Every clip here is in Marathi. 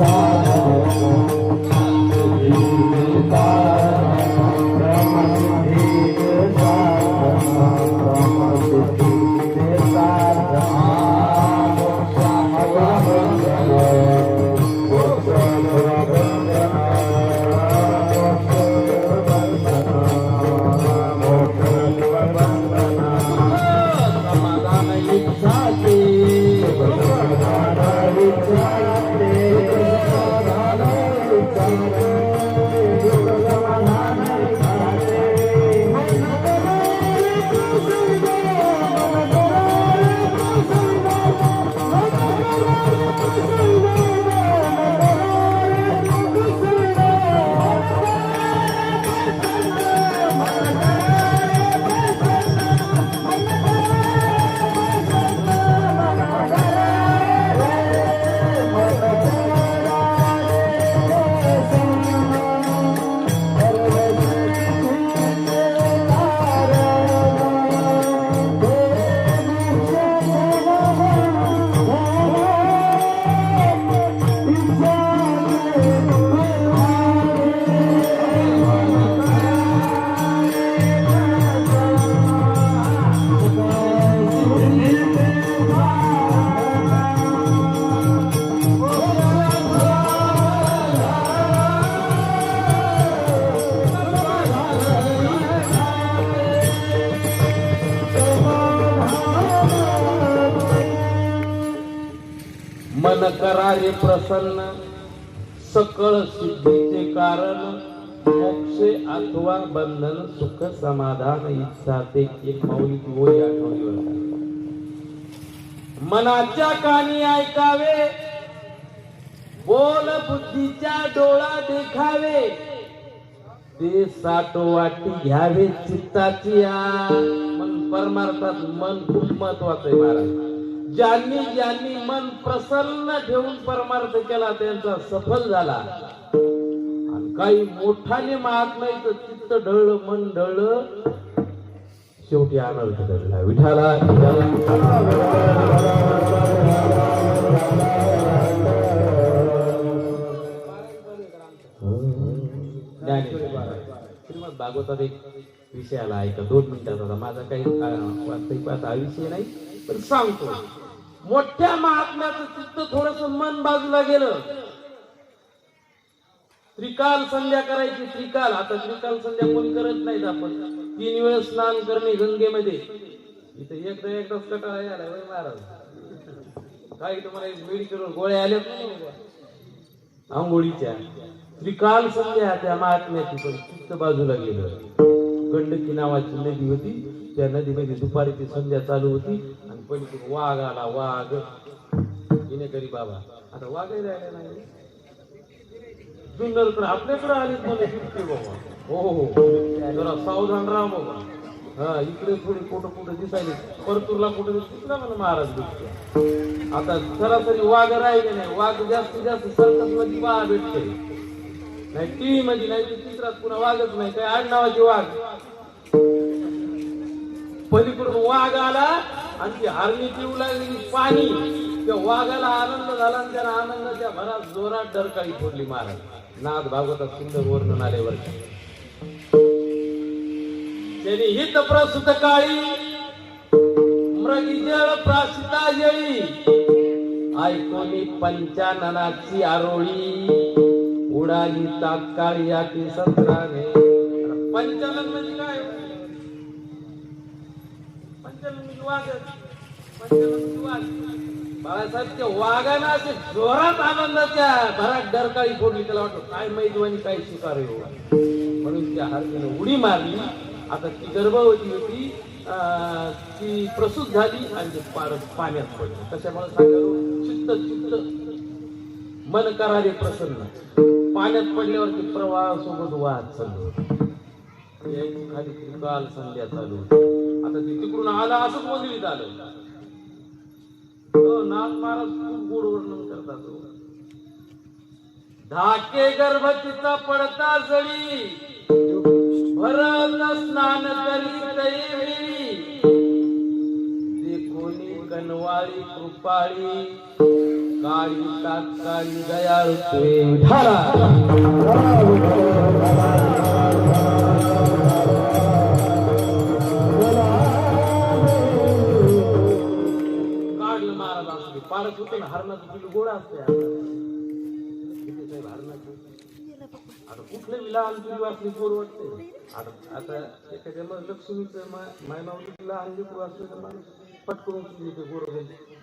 God. मन करारे प्रसन्न सकळ सिद्धीचे कारण मोक्षे अथवा बंधन सुख समाधान इच्छा ते एक माऊली ओळी आठवली मनाच्या कानी ऐकावे बोल बुद्धीच्या डोळा देखावे ते साठोवाटी घ्यावे चित्ताची मन परमार्थात मन खूप महत्वाचं आहे महाराज. ज्यांनी ज्यांनी मन प्रसन्न ठेवून परमार्थ केला त्यांचा सफल झाला. आणि काही मोठाने महात्माईचं चित्त ढळलं मन ढळलं शेवटी अनर्थ घडला. विठाला श्रीमद भागवतात एक विषय आला आहे दोन मिनिटात माझा काही वास्तविक पाहता हा विषय नाही. सांगतो मोठ्या महात्म्याचं चित्त थोडस मन बाजूला गेलं त्रिकाल संध्या करायची त्रिकाल आता त्रिकाल संध्या कोणी करत नाहीत आपण तीन वेळ स्नान करणे गंगेमध्ये. इथे एकदा एकदाच कटाळा यायला महाराज. काही तुम्हाला मेडिकल गोळ्या आल्या आंघोळीच्या. त्रिकाल संध्या त्या महात्म्याची पण चित्त बाजूला गेलं. गंडकी नावाची नदी होती त्या नदीमध्ये दुपारी ती संध्या चालू होती. पण वाघ आला वाघ. येणेकरी बाबा. आता वाघही राहिले नाही. जुन्नरकडे आपल्याकडे आले मला सुटके बाबा. हो हो. जरा सावधान राहा बाबा हा इकडे थोडी कुठं कुठं दिसायले. परतूरला कुठं दिसला मला महाराज दिसतो आता सरासरी वाघ राहिले नाही. वाघ जास्तीत जास्त सरकसमध्ये वाघ भेटते नाही ती मध्ये नाही तर चित्रात पुन्हा वाघच नाही. काय आड नावाची वाघ? पलीकडून वाघ आला आणि ती हरणी पिऊ लागली पाणी. त्या वाघाला आनंद झाला आणि त्याला आनंदाच्या भरात जोरात डरकाळी फोडली महाराज नाथ भागवतात सुंदर वर्णन आले त्यांनी हित प्रसुत काळी मृगी प्रासिता येळी. ऐकोनी पंचाननाची आरोळी. उडाली तात्काळ या ती संत्राने पंचानन म्हणजे काय? पंचानन म्हणजे वाघच वाघ बाळासाहेब त्या वाघानं असे जोरात आनंदाच्या भरात डरकाळी फोडली त्याला वाटत काय मैदवानी काय शिकार आहे हो. म्हणून त्या हरणीनं उडी मारली. आता ती गर्भवती होती ती प्रसूत झाली आणि ते पाण्यात पडली. कशामुळे सांगा चित्त चित्त. मन करारे प्रसन्न. पाण्यात पडल्यावरती प्रवाह सोबत वाहत चालू खाली काल संध्या चालू होती. आता ते तिकडून आला असंच वगळीत आलं हो, नाथ महाराज खूप गोड वर्णन करतात हो. धाके गर्भ तिचा पडता जळी भरत स्नान करी कोणी देखोनी कनवाळी कृपाळी काळी काळी दयाळू पाडत होते ना हरणाचं पिल्लू गोड असते हरणाचं आता कुठलं लहान पिल्लू असली गोड वाटते आता आता एखाद्या मग लक्ष्मीचं मा- मायमावली लहान लेकरू असलं तर माणूस पटकरून तिथे घेते गोड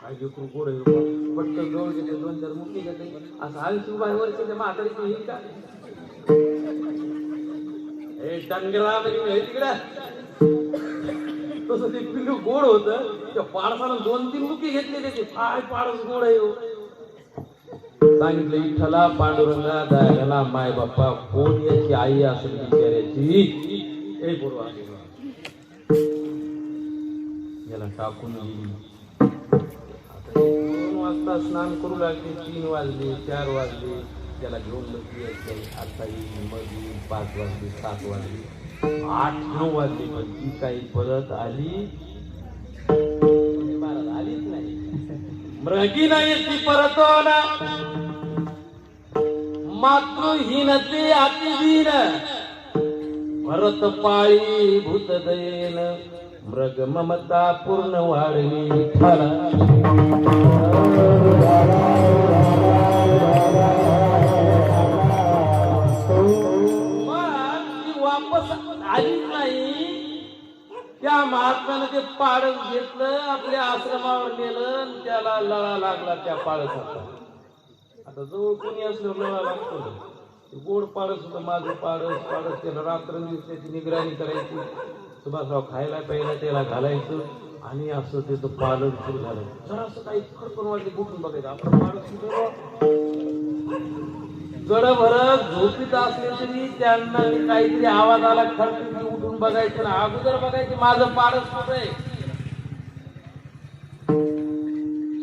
काय लेकरू गोड आहे पटकन जवळ घेते दोन चार मुठी घेते. असं ऐंशी बाय वर्षाच्या म्हातारीचं येईल का? ए डंगरा म्हणजे तिकडं. तसं ते पिल्लू गोड होत. त्या पाडसानं दोन तीन मुकी घेतले त्याचे. काय पाडस गोड आहे हो. सांगितलं इथला पांडुरंगा दायला माय बाप्पा कोण याची आई असेल बिचाऱ्याची? ए पूर्वा. याला टाकून दोन वाजता स्नान करू लागले. तीन वाजले चार वाजले. त्याला घेऊन बसली असेल आता येईल मग येईल पाच वाजले सात वाजले. आठ नऊ वाजले पण ती काही परत आली. महाराज आलीच नाही. मृगी नाही ती परत ना मातृहीन ते अतिहीन. भरत पाळी भूत दयेन. मृग ममता पूर्ण वाढली. आलीच नाही. त्या महात्म्यानं ते पाडस घेतलं आपल्या आश्रमावर नेलं आणि त्याला लळा लागला त्या पाडसाचा. आता जवळ कोणी असल्यावर लळा लागतो? ते गोड पाडस होतं माझं पाडस पाडस त्याला रात्रंदिवस त्याची निगराणी करायची. सुभाषराव खायला प्यायला त्याला घालायचं आणि असं त्याचं पालन सुरू झालं. जरा असं काही खडकन वाटले कुठून बघायचं? आपलं पाडस गडभरत झोपीत असले तरी त्यांना काहीतरी आवाज आला खडकी उठून बघायचं ना अगोदर बघायचं माझं पारस कुठं आहे.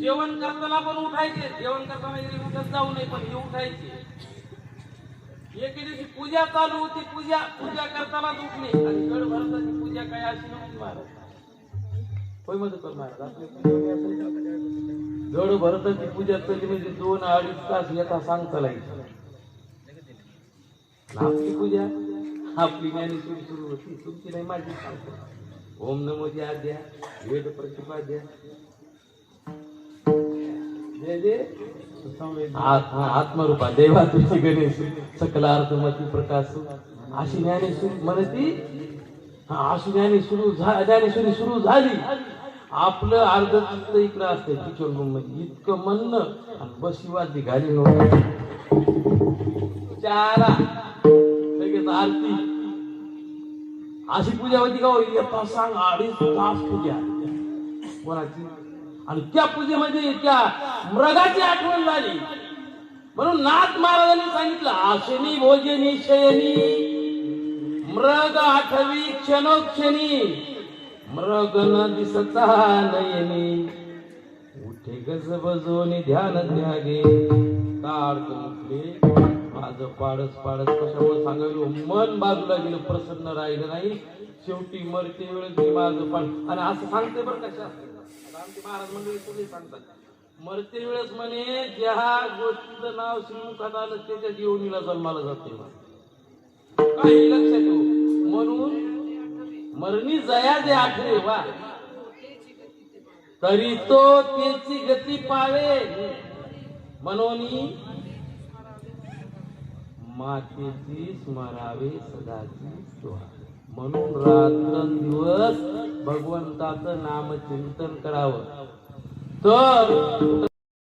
जेवण करताना पण उठायचे जेवण करताना उठत जाऊ नये पण हे उठायचे. एके दिवशी पूजा चालू होती पूजा पूजा करतानाच उठले. आणि गड भरताची पूजा काय अशी नव्हती महाराज. होय मधुकर महाराज पूजा गड भरताची पूजा कधी म्हणजे दोन अडीच तास येता सांगता लागेल आपली पूजा. आपली ज्ञानेश्वरी सुरू होती. तुमची नाही माझी सांगतो. ओम नमो द्या वेद प्रतिपाद्या जय जय. आत्मरूपा. देवा तुझी गणेश. सकल अर्थमती प्रकाश. अशी ज्ञानेश्वरी म्हणती हा, अशी ज्ञानेश्वरी ज्ञानेश्वरी सुरू झाली. आपलं अर्ध चित्त इकडं असतं किचन रूममध्ये इतकं म्हणणं आणि बशी वाजली घाली नव्हती. चारा. आरती. अशी पूजा होती का येता सांग अडीच तास पूजा कोणाची आणि त्या पूजेमध्ये त्या मृगाची आठवण झाली. म्हणून नाथ महाराजांनी सांगितलं आशनी भोजनी शयनी मृग आठवी क्षणोक्षणी मृग न दिसता नयनी उठे गज बजोनी ध्यान ध्यागे तार मुठले माझं पाडस पाडस कशामुळे सांगायलो? मन बाजूला गेलं प्रसन्न राहिलं नाही. शेवटी मरते वेळेस मी माझं पाड आणि असं सांगते बरं कशा आमचे महाराज मंडळी सगळे सांगतात मरते वेळेस म्हणे ज्या गोष्टीचं नाव श्रीमुखात आलं त्याच्या जीवनीला जन्माला जाते काही लक्षात ठेवू. म्हणून मरणी जया जे आठवे वा. तरी तो त्याची गती पावे म्हणून मातेची स्मरावे सदाची सोहा. म्हणून रात्रंदिवस भगवंताचं नामचिंतन करावं. तर